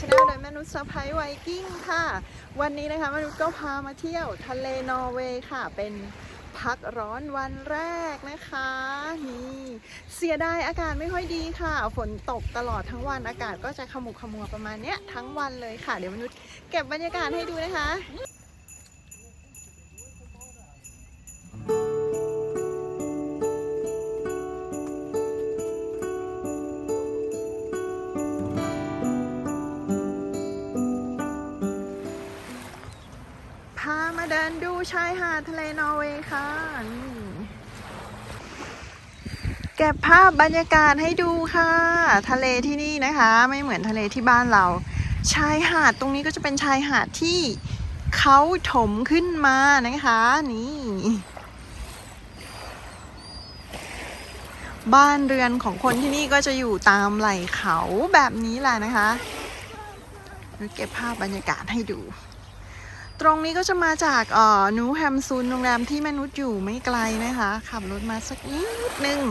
ชาแนลโดยมนุษย์สไปไวกิ้งค่ะ วันนี้นะคะมนุษย์ก็พามาเที่ยวทะเลนอร์เวย์ค่ะ เป็นพักร้อนวันแรกนะคะ นี่เสียดายอากาศไม่ค่อยดีค่ะ ฝนตกตลอดทั้งวันอากาศก็จะขมุกขมัวประมาณเนี้ยทั้งวันเลยค่ะ เดี๋ยวมนุษย์เก็บบรรยากาศให้ดูนะคะ ดินดูชายหาดทะเลนอร์เวย์ค่ะนี่เก็บภาพบรรยากาศให้ดูค่ะ ทะเลที่นี่นะคะ ไม่เหมือนทะเลที่บ้านเรา ชายหาดตรงนี้ก็จะเป็นชายหาดที่เขาถมขึ้นมานะคะ นี่ บ้านเรือนของคนที่นี่ก็จะอยู่ตามไหล่เขาแบบนี้แหละนะคะ เก็บภาพบรรยากาศให้ดู ตรงนี้ก็จะมาจากเอ่อนูแฮมซูนโรงแรมที่มนุชอยู่ไม่ไกลนะคะ ขับรถมาสักนิดหนึ่ง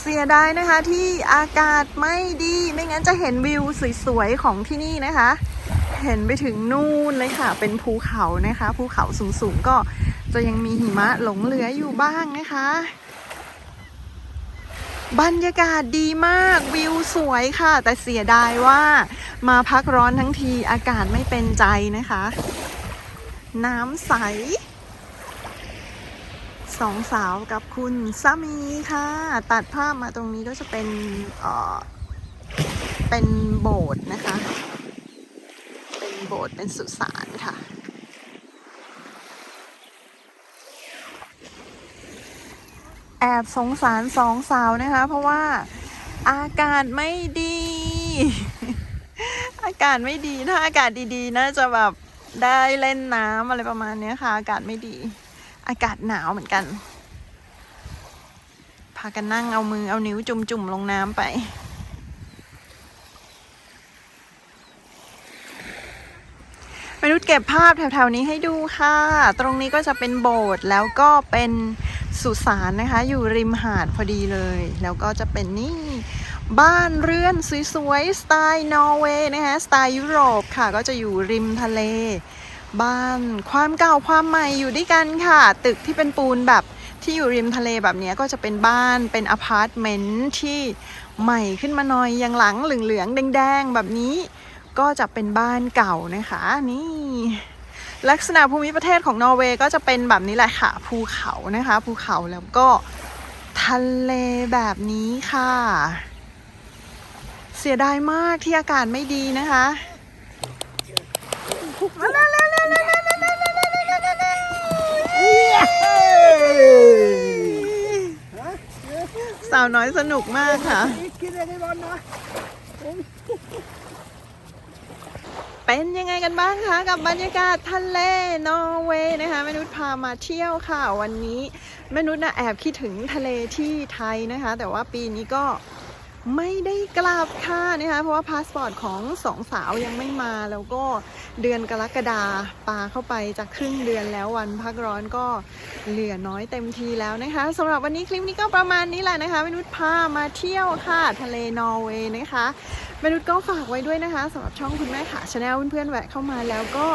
เสียดายนะคะที่อากาศไม่ดีไม่งั้นจะเห็นวิวสวยๆของที่นี่นะคะ เห็นไปถึงนู่นเลยค่ะ เป็นภูเขานะคะ ภูเขาสูงๆก็จะยังมีหิมะหลงเหลืออยู่บ้างนะคะ บรรยากาศดีมากวิวสวยค่ะ แต่เสียดายว่ามาพักร้อนทั้งทีอากาศไม่เป็นใจนะคะ น้ำใสสองสาวกับคุณสามีค่ะ ตัดภาพมาตรงนี้ก็จะเป็นเออเป็นโบสถ์นะคะ เป็นโบสถ์เป็นสุสานค่ะ แอบสงสารสองสาวนะคะ เพราะว่าอากาศไม่ดี อากาศไม่ดีถ้าอากาศดีๆน่าจะแบบได้เล่นน้ำอะไรประมาณนี้ค่ะ อากาศไม่ดี อากาศหนาวเหมือนกัน พากันนั่งเอามือเอานิ้วจุ่มๆลงน้ำไปมนุษย์เก็บภาพแถวๆนี้ให้ดูค่ะ ตรงนี้ก็จะเป็นโบสถ์แล้วก็เป็น สุสานนะคะ อยู่ริมหาดพอดีเลย แล้วก็จะเป็นนี่บ้านเรือนสวยๆสไตล์นอร์เวย์นะคะสไตล์ยุโรปค่ะ ก็จะอยู่ริมทะเล บ้านความเก่าความใหม่อยู่ด้วยกันค่ะ ตึกที่เป็นปูนแบบที่อยู่ริมทะเลแบบนี้ก็จะเป็นบ้านเป็นอพาร์ตเมนต์ที่ใหม่ขึ้นมาหน่อยอย่างหลังเหลืองๆแดงๆแบบนี้ ก็จะเป็นบ้านเก่านะคะ นี่ ลักษณะภูมิประเทศของนอร์เวย์ก็จะเป็นแบบนี้แหละค่ะ ภูเขานะคะ ภูเขาแล้วก็ทะเลแบบนี้ค่ะ เสียดายมากที่อากาศไม่ดีนะคะสาวน้อยสนุกมากค่ะ เป็นยังไงกันบ้างคะกับบรรยากาศทะเลนอร์เวย์นะคะแม่นุชพามาเที่ยวค่ะ วันนี้แม่นุชนะแอบคิดถึงทะเลที่ไทยนะคะ แต่ว่าปีนี้ก็ไม่ได้กลับค่ะนะคะเพราะว่าพาสปอร์ตของสองสาวยังไม่มาแล้วก็เดือนกรกฎาปาเข้าไปจากครึ่งเดือนแล้ววันพักร้อนก็เหลือน้อยเต็มทีแล้วนะคะสำหรับวันนี้คลิปนี้ก็ประมาณนี้แหละนะคะมนุชพามาเที่ยวค่ะ ทะเลนอร์เวย์นะคะ มนุษย์ก็ฝากไว้ด้วยนะคะสำหรับช่องคุณแม่ขาชาแนลเพื่อนๆแวะเข้ามาแล้วก็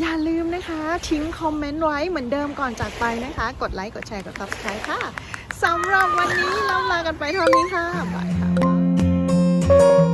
อย่าลืมนะคะ ทิ้งคอมเมนต์ไว้เหมือนเดิมก่อนจากไปนะคะ กดไลค์กดแชร์กด subscribe ค่ะสำหรับวันนี้เราลากันไปเท่านี้ค่ะบายค่ะ